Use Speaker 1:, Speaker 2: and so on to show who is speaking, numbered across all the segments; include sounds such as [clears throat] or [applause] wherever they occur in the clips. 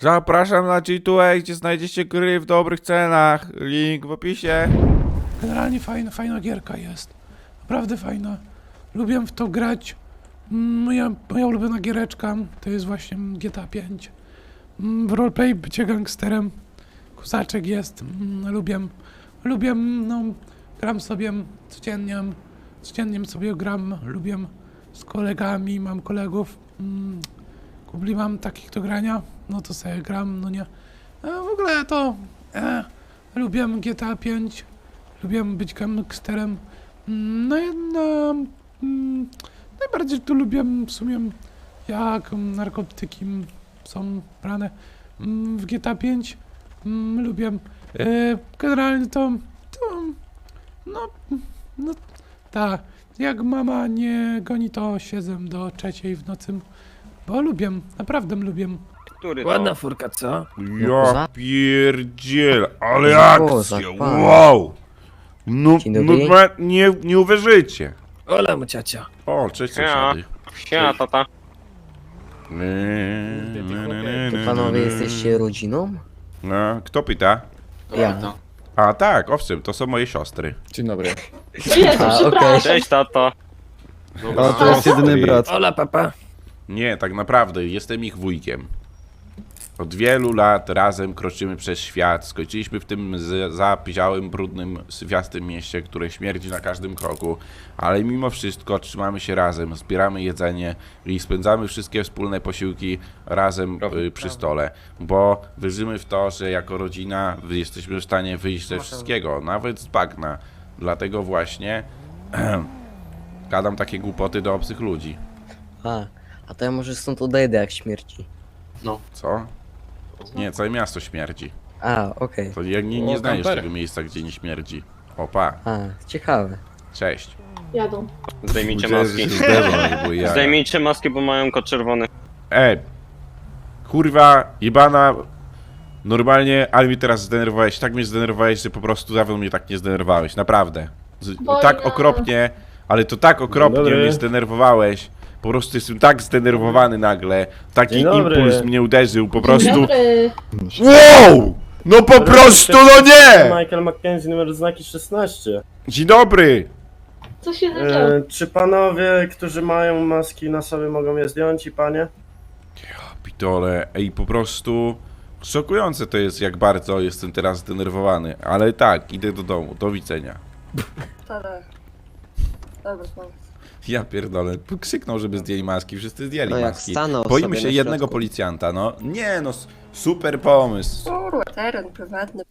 Speaker 1: Zapraszam na G2A, gdzie znajdziecie gry w dobrych cenach. Link w opisie.
Speaker 2: Generalnie fajna, fajna gierka jest. Naprawdę fajna. Lubię w to grać. Moja, moja ulubiona giereczka to jest właśnie GTA 5. Mm, W roleplay bycie gangsterem. Kusaczek jest. Lubię. Lubię, no, gram sobie codziennie. Codziennie sobie gram. Lubię z kolegami, mam kolegów. Kubli mam takich do grania. No to sobie gram, no nie. A w ogóle to e, lubię GTA 5. Lubię być gangsterem. Mm, No i no, mm, najbardziej to lubię w sumie jak narkotyki są brane mm, w GTA 5. Mm, Lubię. E, Generalnie to, to no, no tak. Jak mama nie goni, to siedzę do trzeciej w nocy, bo lubię, naprawdę lubię.
Speaker 3: Który to?
Speaker 4: Ładna furka, co?
Speaker 1: Ja pierdziel, ale akcja,
Speaker 5: pan.
Speaker 1: wow! No,
Speaker 5: Dzień
Speaker 1: no
Speaker 5: dobry.
Speaker 1: nie, nie uwierzycie.
Speaker 4: Ola mu ciacia.
Speaker 1: O, cześć
Speaker 3: Ja.
Speaker 1: sąsiady.
Speaker 3: Siema, tata.
Speaker 5: To panowie jesteście rodziną?
Speaker 1: No, kto pyta?
Speaker 5: Ja.
Speaker 1: A tak, owszem, to są moje siostry.
Speaker 6: Dzień dobry. [laughs]
Speaker 5: A, okej.
Speaker 3: Cześć, tato.
Speaker 6: A to jest jedyny brat.
Speaker 4: Ola, papa.
Speaker 1: Nie, tak naprawdę, jestem ich wujkiem. Od wielu lat razem kroczymy przez świat. Skończyliśmy w tym z- zapiziałym, brudnym, syfiastym mieście, które śmierdzi na każdym kroku. Ale mimo wszystko trzymamy się razem, zbieramy jedzenie i spędzamy wszystkie wspólne posiłki razem y, przy stole. Bo wierzymy w to, że jako rodzina jesteśmy w stanie wyjść ze wszystkiego, nawet z bagna. Dlatego właśnie [clears throat] gadam takie głupoty do obcych ludzi.
Speaker 5: A to ja może stąd odejdę jak śmierci.
Speaker 1: Co? Nie, całe miasto śmierdzi.
Speaker 5: A, okej.
Speaker 1: To jak nie, nie
Speaker 6: O,
Speaker 1: znajdziesz
Speaker 6: kampery.
Speaker 1: tego miejsca, gdzie nie śmierdzi. Opa,
Speaker 5: A, ciekawe.
Speaker 1: cześć.
Speaker 7: Jadą.
Speaker 3: Zdejmijcie
Speaker 1: że
Speaker 3: maski.
Speaker 1: się zderzą.
Speaker 3: Zdejmijcie maski, bo mają kod czerwony.
Speaker 1: E, kurwa, jebana. Normalnie, ale mnie teraz zdenerwowałeś, tak mnie zdenerwowałeś, że po prostu dawno mnie tak nie zdenerwowałeś, naprawdę. Z,
Speaker 7: Bo
Speaker 1: tak
Speaker 7: ja-
Speaker 1: okropnie, ale to tak okropnie
Speaker 6: dobry.
Speaker 1: mnie zdenerwowałeś. Po prostu jestem tak zdenerwowany nagle. Taki
Speaker 6: Dzień dobry.
Speaker 1: impuls mnie uderzył, po prostu.
Speaker 7: dobry.
Speaker 1: Wow! No po prostu, no nie!
Speaker 8: Michael Mackenzie, numer znaki 16.
Speaker 1: Dzień dobry!
Speaker 7: Co się zaczęło?
Speaker 8: E, czy panowie, którzy mają maski na sobie, mogą je zdjąć i panie?
Speaker 1: Pitole, ej, po prostu szokujące to jest, jak bardzo jestem teraz zdenerwowany. Ale tak, idę do domu, do widzenia.
Speaker 7: Tada. Dobra, pomysł.
Speaker 1: Ja pierdolę, krzyknął, żeby zdjęli maski, wszyscy zdjęli
Speaker 5: No jak
Speaker 1: maski.
Speaker 5: stanął
Speaker 1: Boimy
Speaker 5: sobie
Speaker 1: się
Speaker 5: na
Speaker 1: jednego
Speaker 5: środku.
Speaker 1: policjanta, no. Nie no, s- super pomysł.
Speaker 7: Kurwa, teren prywatny.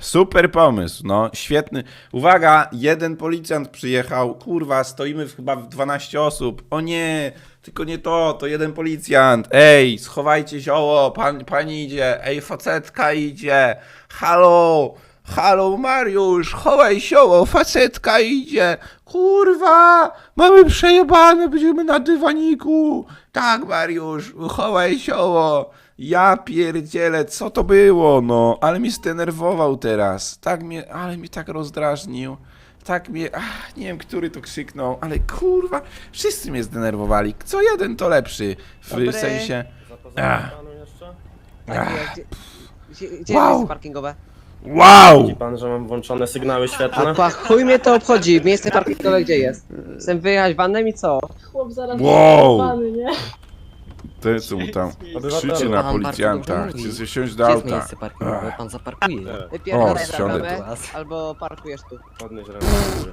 Speaker 1: Super pomysł, no, świetny. Uwaga, jeden policjant przyjechał, kurwa, stoimy w, chyba w 12 osób. O nie, tylko nie to, to jeden policjant. Ej, schowajcie zioło, pan, pani idzie, ej, facetka idzie. Halo, halo Mariusz, chowaj zioło, facetka idzie. Kurwa, mamy przejebane, będziemy na dywaniku. Tak, Mariusz, chowaj zioło. Ja pierdzielę, co to było, no, ale mnie zdenerwował teraz. Tak mnie, ale mnie tak rozdrażnił. Tak mnie, ach, nie wiem, który to krzyknął, ale kurwa, wszyscy mnie zdenerwowali. Co jeden to lepszy, w
Speaker 5: Dobry.
Speaker 1: sensie, Ach.
Speaker 8: panu jeszcze?
Speaker 1: ach,
Speaker 5: Gdzie, gdzie, gdzie
Speaker 1: Wow.
Speaker 5: jest parkingowe?
Speaker 1: Wow!
Speaker 8: Widzi pan, że mam włączone sygnały
Speaker 5: A
Speaker 8: świetlne?
Speaker 5: pa, chuj mnie to obchodzi, miejsce parkingowe gdzie jest? Chcę wyjechać vanem i co?
Speaker 7: Chłop zaraz
Speaker 1: Wow.
Speaker 7: zbany, nie?
Speaker 1: Ten co mu tam
Speaker 8: Obywatelu.
Speaker 1: krzyczy na
Speaker 5: Pan
Speaker 1: policjanta,
Speaker 5: dobrze
Speaker 1: chce
Speaker 5: mówi.
Speaker 1: się wsiąść do
Speaker 5: Gdzie jest
Speaker 1: auta.
Speaker 5: miejsce parkingowe? Pan zaparkuje.
Speaker 1: O,
Speaker 5: Wypierdalaj
Speaker 1: wsiądę
Speaker 5: bramę,
Speaker 1: tu.
Speaker 5: albo parkujesz tu.
Speaker 8: Podnieś ręce do góry.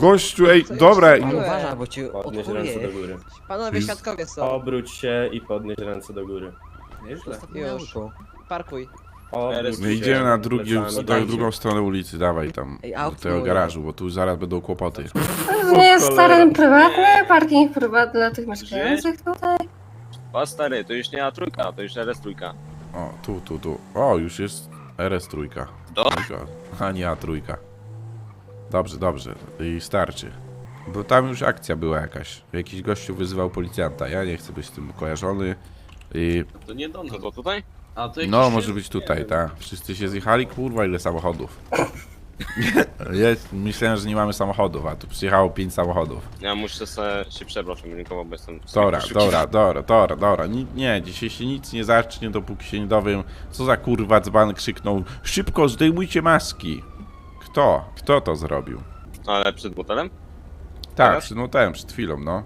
Speaker 1: Gościu, ej, dobra,
Speaker 5: Uważaj, bo cię
Speaker 8: Podnieś ręce do góry.
Speaker 5: Panowie
Speaker 1: Jest-
Speaker 5: świadkowie są.
Speaker 8: Obróć się i podnieś ręce do góry.
Speaker 5: Już. Parkuj.
Speaker 1: My idziemy na drugi,
Speaker 8: plecami.
Speaker 1: na drugą stronę ulicy, dawaj tam,
Speaker 5: Ej,
Speaker 1: do tego
Speaker 5: moje.
Speaker 1: garażu, bo tu zaraz będą kłopoty.
Speaker 7: To nie jest
Speaker 8: cholera.
Speaker 7: teren prywatny, parking prywatny dla tych mieszkających tutaj.
Speaker 3: O stary, to już nie A trójka, to już RS trójka.
Speaker 1: O, tu, tu, tu. O, już jest RS trójka.
Speaker 3: To?
Speaker 1: A nie A trójka. Dobrze, dobrze. I starczy. Bo tam już akcja była jakaś. Jakiś gościu wyzywał policjanta. Ja nie chcę być z tym kojarzony. I
Speaker 3: To nie do to tutaj?
Speaker 1: no, może być tutaj, tak. Wszyscy się zjechali, kurwa, ile samochodów. [laughs] Jest, myślałem, że nie mamy samochodów, a tu przyjechało pięć samochodów.
Speaker 3: Ja muszę se się przebrać rynkowo, bo jestem...
Speaker 1: Dobra, dobra, dobra, dobra, dobra. Ni- Nie, dzisiaj się nic nie zacznie, dopóki się nie dowiem, co za kurwa dzban krzyknął Szybko, zdejmujcie maski! Kto? Kto to zrobił?
Speaker 3: Ale przed motelem?
Speaker 1: Tak,
Speaker 3: Teraz?
Speaker 1: przed notem, przed chwilą, no.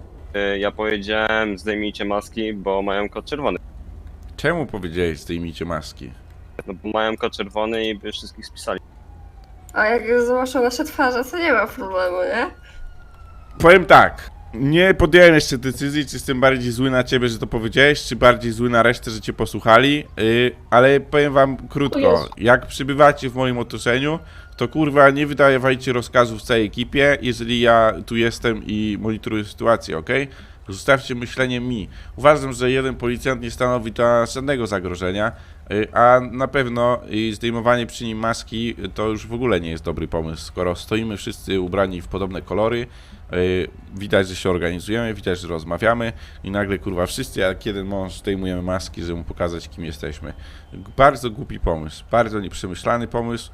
Speaker 3: Y, Ja powiedziałem, zdejmijcie maski, bo mają kod czerwony.
Speaker 1: Czemu powiedziałeś zdejmijcie maski?
Speaker 3: No bo mają kod czerwony i by wszystkich spisali.
Speaker 7: A jak zobaczą nasze twarze, to nie ma problemu, nie?
Speaker 1: Powiem tak. Nie podjąłem jeszcze decyzji, czy jestem bardziej zły na ciebie, że to powiedziałeś, czy bardziej zły na resztę, że cię posłuchali, yy, ale powiem wam krótko. Jak przybywacie w moim otoczeniu, to kurwa nie wydawajcie rozkazów całej ekipie, jeżeli ja tu jestem i monitoruję sytuację, ok? Zostawcie myślenie mi. Uważam, że jeden policjant nie stanowi nas żadnego zagrożenia, yy, a na pewno yy, zdejmowanie przy nim maski yy, to już w ogóle nie jest dobry pomysł, skoro stoimy wszyscy ubrani w podobne kolory, widać, że się organizujemy, widać, że rozmawiamy i nagle kurwa wszyscy jak jeden mąż zdejmujemy maski, żeby mu pokazać kim jesteśmy. Bardzo głupi pomysł, bardzo nieprzemyślany pomysł.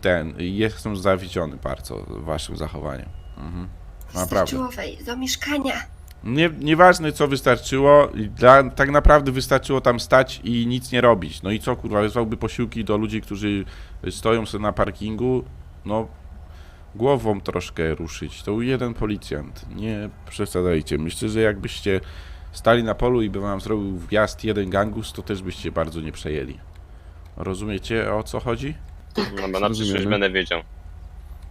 Speaker 1: Ten, jestem zawiedziony bardzo waszym zachowaniem. Mhm. Naprawdę.
Speaker 7: Do mieszkania.
Speaker 1: Nie, nieważne co wystarczyło, dla, tak naprawdę wystarczyło tam stać i nic nie robić. No i co kurwa, wysłałby posiłki do ludzi, którzy stoją sobie na parkingu, no głową troszkę ruszyć. To jeden policjant, nie przesadzajcie. Myślę, że jakbyście stali na polu i by wam zrobił wjazd jeden gangus, to też byście bardzo nie przejęli. Rozumiecie o co chodzi?
Speaker 3: No bo na przyszłość
Speaker 6: Rozumiemy.
Speaker 3: będę wiedział.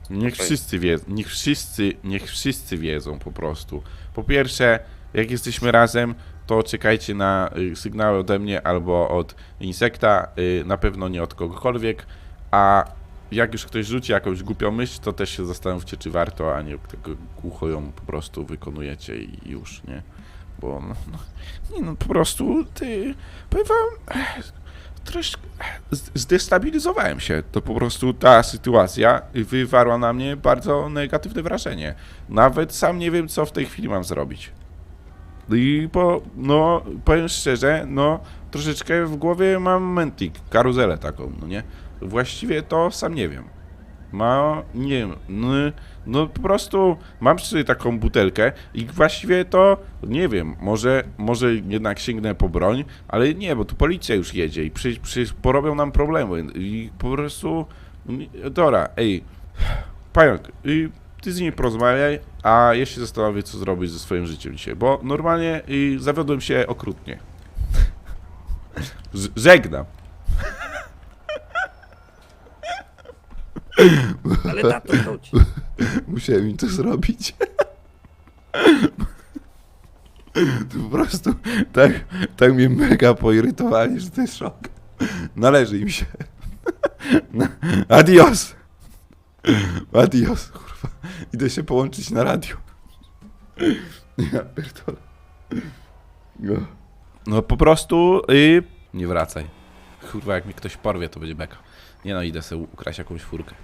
Speaker 1: Niech wszyscy wiedzą, niech wszyscy, niech wszyscy wiedzą po prostu. Po pierwsze, jak jesteśmy razem, to czekajcie na y, sygnały ode mnie albo od insekta, y, na pewno nie od kogokolwiek, a jak już ktoś rzuci jakąś głupią myśl, to też się zastanówcie, czy warto, a nie tylko głucho ją po prostu wykonujecie i już, nie? Bo no, no, nie no, po prostu ty, powiem wam, troszkę zdestabilizowałem się. To po prostu ta sytuacja wywarła na mnie bardzo negatywne wrażenie. Nawet sam nie wiem, co w tej chwili mam zrobić. I po, no, powiem szczerze, no, troszeczkę w głowie mam mentik, karuzelę taką, no nie? Właściwie to sam nie wiem. Ma, nie wiem, no, no po prostu mam przy taką butelkę i właściwie to, nie wiem, może, może jednak sięgnę po broń, ale nie, bo tu policja już jedzie i przy, przy, porobią nam problemy i po prostu, Dora, ej, pająk, y, ty z nimi porozmawiaj, a ja się zastanowię, co zrobić ze swoim życiem dzisiaj, bo normalnie y, zawiodłem się okrutnie. [laughs] Żegnam.
Speaker 4: Ale tato, chodź. [laughs]
Speaker 1: Musiałem im to zrobić. To [laughs] po prostu tak, tak mnie mega poirytowali, że to jest szok. Należy im się. [laughs] Adios. Adios, kurwa. Idę się połączyć na radio. Ja pierdolę. No, no po prostu y, nie wracaj. Kurwa, jak mi ktoś porwie, to będzie beka. Nie no, idę sobie ukraść jakąś furkę.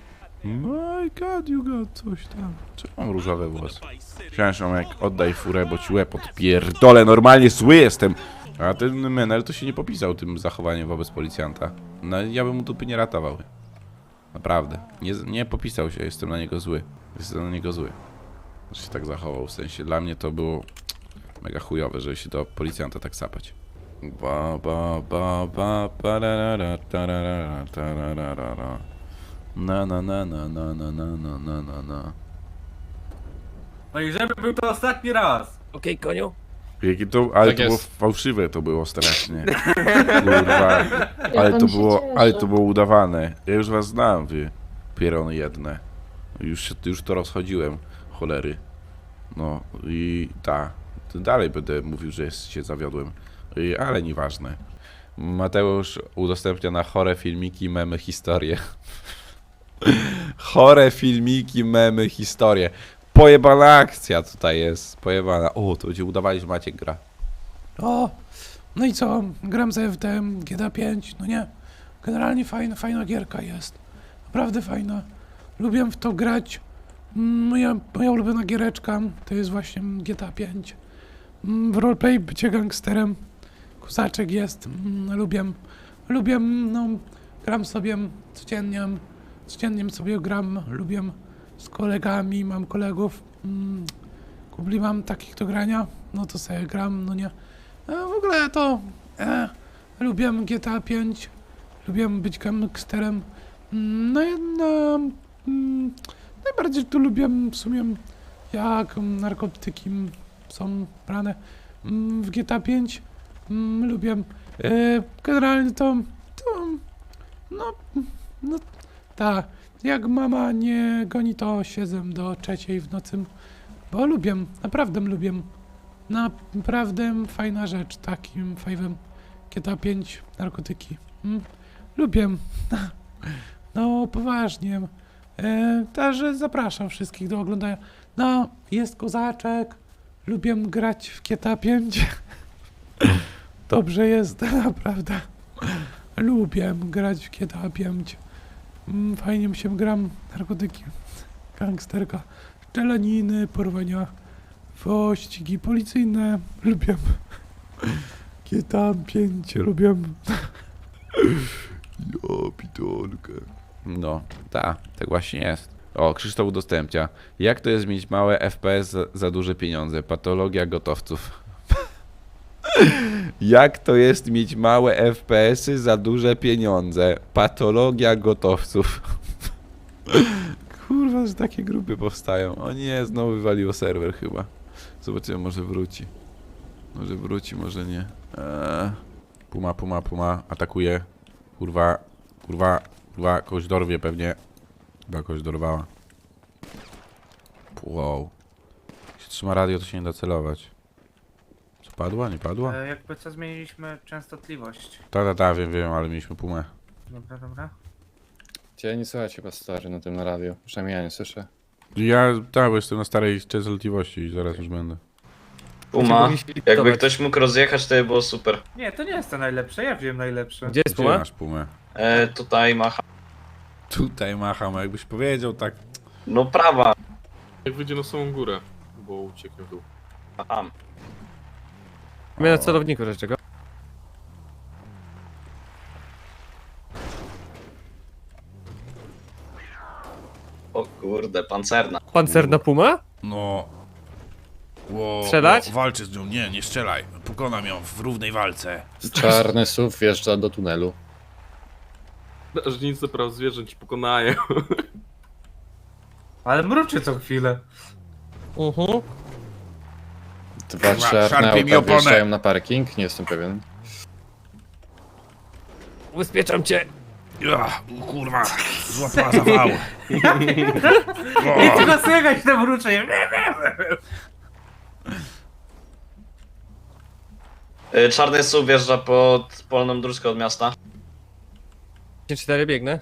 Speaker 1: My god, you got coś tam. Czemu mam różowe włosy? Przepraszam, jak oddaj furę, bo ci łeb odpierdolę, normalnie zły jestem. A ten menel to się nie popisał tym zachowaniem wobec policjanta. No ja bym mu dupy nie ratował. Naprawdę. Nie, nie popisał się, jestem na niego zły. Jestem na niego zły. Że się tak zachował, w sensie dla mnie to było mega chujowe, żeby się do policjanta tak sapać. Ba ba ba ba pararara, tararara, tararara. Na na na na na na na na na na na.
Speaker 9: No i żeby był to ostatni raz.
Speaker 4: Okej, koniu.
Speaker 1: Jakie to, ale
Speaker 10: Tak
Speaker 1: to było
Speaker 10: jest.
Speaker 1: fałszywe to było strasznie. Kurwa. Ale to było, ale to było udawane. Ja już was znam, wy pierony jedne. Już, się- już to rozchodziłem, cholery. No i ta. To dalej będę mówił, że jest, się zawiodłem. I, ale nieważne. Mateusz udostępnia na chore filmiki, memy, historie. Chore filmiki, memy, historie. Pojebana akcja tutaj jest, pojebana. O, to będzie udawali, że Maciek gra.
Speaker 2: O, no i co? Gram z FDM, GTA 5, no nie. Generalnie fajna, fajna gierka jest. Naprawdę fajna. Lubię w to grać. Mm, Moja, moja ulubiona giereczka to jest właśnie GTA 5. Mm, W roleplay bycie gangsterem. Kusaczek jest. mm, Lubię. Lubię, no, gram sobie codziennie. Codziennie sobie gram, lubię z kolegami, mam kolegów, mm, kubli mam takich do grania, no to sobie gram, no nie. A w ogóle to e, lubię GTA 5, lubię być gangsterem, Mm, no i no, mm, najbardziej tu lubię w sumie jak narkotyki są brane. Mm, w GTA 5, mm, lubię. E, generalnie to, to no, no tak, jak mama nie goni, to siedzę do trzeciej w nocy, bo lubię, naprawdę lubię. Naprawdę fajna rzecz, takim fajwem GTA 5, narkotyki. Mm, lubię. [laughs] No, poważnie. E, także zapraszam wszystkich do oglądania. No, jest kozaczek. Lubię grać w GTA 5. [laughs] Dobrze jest, [laughs] naprawdę. Lubię grać w GTA 5. Mm, Fajnie mi się gram. Narkotyki, gangsterka, strzelaniny, porwania, pościgi policyjne. Lubię. GTA 5 lubię.
Speaker 1: Jo, pitolkę. No, tak, tak właśnie jest. O, Krzysztof udostępnia. Jak to jest mieć małe FPS za, za duże pieniądze? Patologia gotowców. Jak to jest mieć małe FPS-y za duże pieniądze? Patologia gotowców. Kurwa, że takie grupy powstają. O nie, znowu wywaliło serwer chyba. Zobaczymy, może wróci. Może wróci, może nie. Eee. Puma, puma, puma. Atakuje. Kurwa, kurwa, kurwa, kogoś dorwie pewnie. Chyba kogoś dorwała. Wow. Jak się trzyma radio, to się nie da celować. Padła? Nie padła?
Speaker 9: E, jakby co zmieniliśmy częstotliwość.
Speaker 1: Ta, ta, ta, wiem, wiem, ale mieliśmy pumę.
Speaker 9: Dobra, dobra.
Speaker 10: Cię nie słychać chyba stary na tym na radio. Przynajmniej ja nie słyszę.
Speaker 1: Ja, tak, bo jestem na starej częstotliwości i zaraz już będę.
Speaker 4: Uma,
Speaker 10: Jakby
Speaker 4: ktoś mógł rozjechać, to by było super.
Speaker 9: Nie, to nie jest to najlepsze, ja wiem najlepsze.
Speaker 4: Gdzie jest
Speaker 1: Gdzie
Speaker 4: Puma?
Speaker 1: masz pumę?
Speaker 4: E, tutaj macha.
Speaker 1: Tutaj macham, jakbyś powiedział tak.
Speaker 4: No prawa.
Speaker 11: Jak wyjdzie na samą górę, bo ucieknie w dół.
Speaker 4: Aha. Mnie na celowniku rzecz czego? O kurde, pancerna. Pancerna Puma?
Speaker 1: No. Ło,
Speaker 4: Strzelać?
Speaker 1: ło, walczy z nią, nie, nie strzelaj. Pokonam ją w równej walce.
Speaker 10: Czarny SUV wjeżdża do tunelu.
Speaker 11: Strażnicy praw zwierząt ci pokonają.
Speaker 9: Ale mruczy co chwilę.
Speaker 4: Mhm.
Speaker 10: Dwa czarne
Speaker 1: szarpie mi
Speaker 10: auta
Speaker 1: oponę.
Speaker 10: wjeżdżają na parking, nie jestem pewien.
Speaker 4: Ubezpieczam cię.
Speaker 1: Ja, kurwa, złapała zawał.
Speaker 9: Nie [laughs] tylko słychać te mruczenie.
Speaker 4: E, Czarny SUV wjeżdża pod polną dróżkę od miasta.
Speaker 5: 4 biegnę.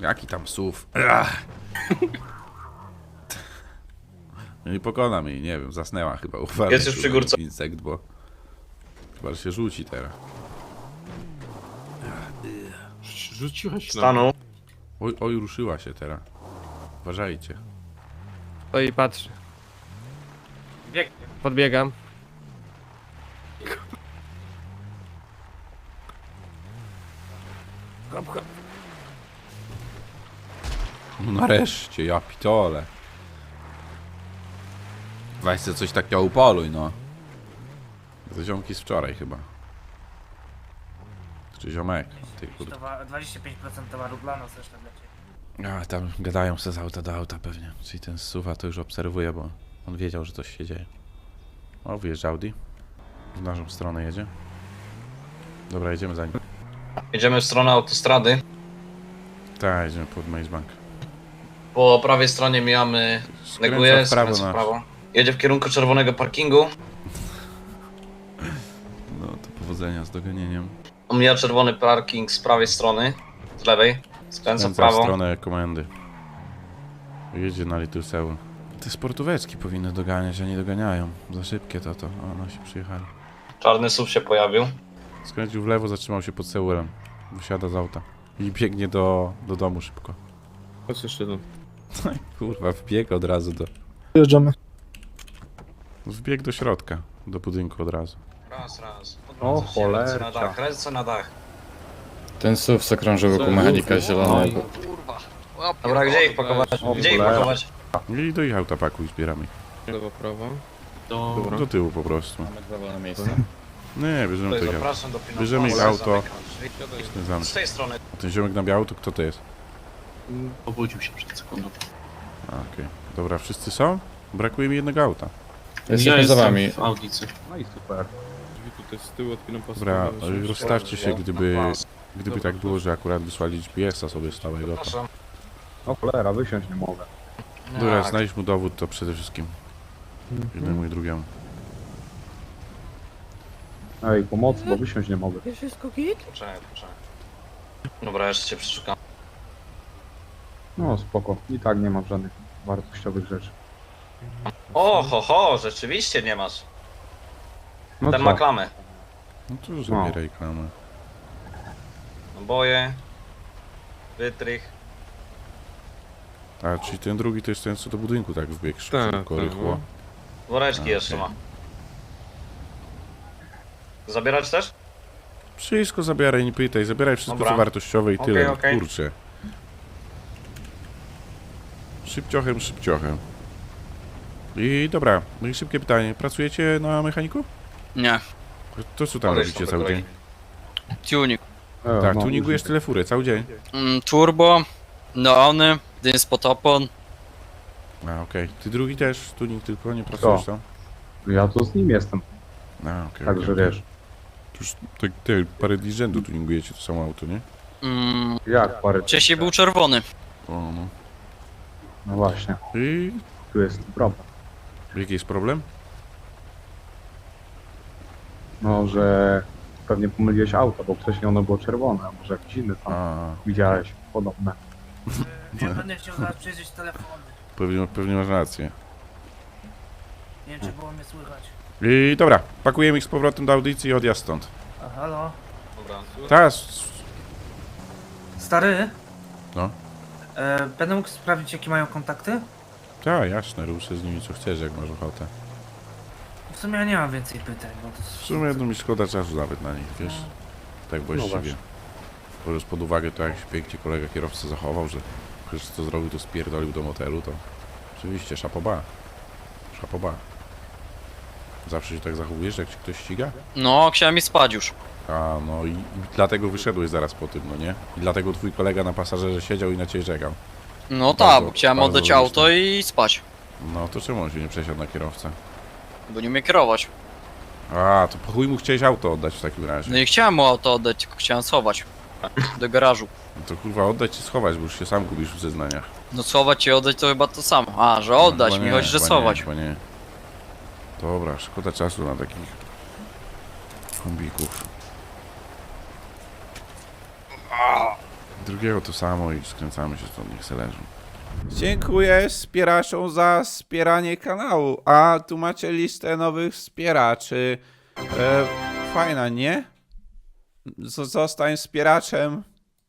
Speaker 1: Jaki tam słów? No i pokonam jej, nie wiem, zasnęła chyba. [laughs] Uważaj,
Speaker 4: Jest już przy górce.
Speaker 1: Insekt, bo chyba że się rzuci teraz.
Speaker 11: Rzuci- Rzuciła się na...
Speaker 4: Stanu.
Speaker 1: Oj, oj, ruszyła się teraz. Uważajcie.
Speaker 5: To i patrz.
Speaker 9: Biegnie.
Speaker 5: Podbiegam. Hop, hop.
Speaker 1: No nareszcie, ja pitole. Weź sobie coś takiego upoluj, no. To ziomki z wczoraj chyba. Czy ziomek? Ty, kurde.
Speaker 9: 25% towaru dla nas zresztą leci.
Speaker 1: A, tam gadają se z auta do auta pewnie. Czyli ten suwa to już obserwuje, bo on wiedział, że coś się dzieje. O, wyjeżdża Audi. W naszą stronę jedzie. Dobra, jedziemy za nim.
Speaker 4: Jedziemy w stronę autostrady.
Speaker 1: Tak, jedziemy pod Maze Bank.
Speaker 4: Po prawej stronie mijamy
Speaker 1: Skręca w prawo
Speaker 4: skręca w
Speaker 1: nasz.
Speaker 4: prawo. Jedzie w kierunku czerwonego parkingu.
Speaker 1: No, to powodzenia z dogonieniem.
Speaker 4: Omija czerwony parking z prawej strony. Z lewej. Skręca w
Speaker 1: Skręca w
Speaker 4: prawo.
Speaker 1: stronę komendy. Jedzie na Little Seul. Te sportóweczki powinny doganiać, a nie doganiają. Za szybkie to to. O, no się przyjechali.
Speaker 4: Czarny SUV się pojawił.
Speaker 1: Skręcił w lewo, zatrzymał się pod Seulem. Wysiada z auta. I biegnie do, do domu szybko.
Speaker 11: Chodź jeszcze jeden. [laughs]
Speaker 1: Kurwa, wbieg od razu do...
Speaker 6: Wjeżdżamy.
Speaker 1: Wbieg do środka. Do budynku od razu.
Speaker 4: Raz, raz.
Speaker 10: O,
Speaker 4: Odwrócę się, Ręce na
Speaker 10: cholercia.
Speaker 4: dach, ręce na dach.
Speaker 10: Ten SUV se krąży wokół mechanika zielonego.
Speaker 4: Dobra, gdzie ich pakować? Gdzie ich pakować?
Speaker 1: I do ich auta pakuj, zbieramy.
Speaker 11: Lewo, prawo.
Speaker 1: Do, do tyłu po prostu.
Speaker 10: Mamy dwa wolne miejsca.
Speaker 1: Nie, bierzemy to ich auto.
Speaker 4: Zapraszam do pilnowania.
Speaker 1: Bierzemy ich auto. Zgadzamy
Speaker 4: Z tej strony.
Speaker 1: Ten ziomek na biało, to kto to jest?
Speaker 9: Obudził się przed sekundą.
Speaker 1: A, okej. Dobra, wszyscy są? Brakuje mi jednego auta.
Speaker 10: Jesteśmy za wami.
Speaker 9: w audicy.
Speaker 11: No i super. Drzwi tutaj z tyłu odpinam
Speaker 1: Dobra, rozstawcie się, gdyby, gdyby tak było, że akurat wysłali GPS-a sobie stałego. To.
Speaker 11: O cholera, wysiąść nie mogę.
Speaker 1: Dobra,
Speaker 4: Tak.
Speaker 1: znajdź mu dowód to przede wszystkim. Jednemu i drugiemu.
Speaker 11: Ej, pomocy, bo wysiąść nie mogę.
Speaker 4: Poczekaj, poczekaj. Dobra, jeszcze cię przeszukam.
Speaker 11: No spoko, i tak nie mam żadnych wartościowych rzeczy.
Speaker 4: O, ho, ho, rzeczywiście nie masz.
Speaker 11: No
Speaker 4: Ten
Speaker 11: co?
Speaker 4: ma klamę.
Speaker 1: No to zabieraj klamę.
Speaker 4: Naboje. Wytrych.
Speaker 1: A, czyli ten drugi to jest ten, co do budynku tak wbiegł szybko,
Speaker 11: Tak, tak,
Speaker 1: rychło.
Speaker 4: Woreczki
Speaker 1: Okej.
Speaker 4: jeszcze ma. Zabierać też?
Speaker 1: Wszystko zabieraj, nie pytaj, zabieraj wszystko
Speaker 4: Dobra.
Speaker 1: co wartościowe i
Speaker 4: Okej,
Speaker 1: tyle,
Speaker 4: okej.
Speaker 1: kurczę. Szybciochem, szybciochem. I dobra, no i szybkie pytanie. Pracujecie na mechaniku?
Speaker 12: Nie,
Speaker 1: To co tam robicie cały dzień?
Speaker 12: tuning.
Speaker 11: E,
Speaker 1: Tak,
Speaker 11: no,
Speaker 1: tuningujesz tyle furę, cały dzień.
Speaker 12: Mm, turbo, neony, dynspotopon.
Speaker 1: A, okej. Ty drugi też, tuning tylko, nie pracujesz tam?
Speaker 11: Ja tu z nim jestem,
Speaker 1: A, okej.
Speaker 11: także
Speaker 1: okej.
Speaker 11: wiesz.
Speaker 1: Już tak, te parę dni z rzędu tuningujecie to samo auto, nie?
Speaker 12: Mm,
Speaker 11: Jak parę...
Speaker 12: wcześniej był czerwony.
Speaker 1: O, no.
Speaker 11: No właśnie,
Speaker 1: I
Speaker 11: tu jest problem.
Speaker 1: Jaki jest problem?
Speaker 11: No, że pewnie pomyliłeś auto, bo wcześniej ono było czerwone, a może jakiś inny tam
Speaker 1: A,
Speaker 11: widziałeś podobne.
Speaker 9: Ja będę chciał zaraz przejrzeć telefony.
Speaker 1: pewnie, pewnie masz rację.
Speaker 9: Nie wiem, czy było mnie słychać.
Speaker 1: I dobra, pakujemy ich z powrotem do audycji i odjazd stąd.
Speaker 9: A halo?
Speaker 1: Teraz.
Speaker 9: Stary?
Speaker 1: No.
Speaker 9: E, będę mógł sprawdzić, jakie mają kontakty?
Speaker 1: Tak, jasne, ruszę z nimi co chcesz, jak masz ochotę.
Speaker 9: W sumie ja nie mam więcej pytań, bo to
Speaker 1: W sumie no mi szkoda czasu nawet na nich, wiesz? Tak właściwie.
Speaker 11: właśnie.
Speaker 1: Biorąc pod uwagę to, jak się pięknie kolega kierowca zachował, że przecież co zrobił, to spierdolił do motelu, to oczywiście szapoba. Szapoba. Zawsze się tak zachowujesz, jak ci ktoś ściga?
Speaker 12: No, chciałem mi spać już.
Speaker 1: A, no i, i dlatego wyszedłeś zaraz po tym, no nie? I dlatego twój kolega na pasażerze siedział i na ciebie czekał.
Speaker 12: No
Speaker 1: Bardzo-
Speaker 12: tak, bo chciałem
Speaker 1: bardzo
Speaker 12: oddać auto i spać.
Speaker 1: No to czemu on się nie przesiadł na kierowcę?
Speaker 12: Bo nie umie kierować.
Speaker 1: A, to po chuj mu chciałeś auto oddać w takim razie.
Speaker 12: No i chciałem mu auto oddać, tylko chciałem schować. Do garażu.
Speaker 1: No to kurwa oddać czy schować, bo już się sam gubisz w zeznaniach.
Speaker 12: No schować i oddać to chyba to samo. A, że oddać,
Speaker 1: No, chyba
Speaker 12: mi
Speaker 1: nie,
Speaker 12: chodzi, że
Speaker 1: chyba
Speaker 12: schować.
Speaker 1: Nie, chyba nie. Dobra, szkoda czasu na takich kombików. Drugiego to samo i skręcamy się stąd, niech se leżą. Dziękuję wspieraczom za wspieranie kanału, a tu macie listę nowych wspieraczy. E, fajna, nie? Z- zostań wspieraczem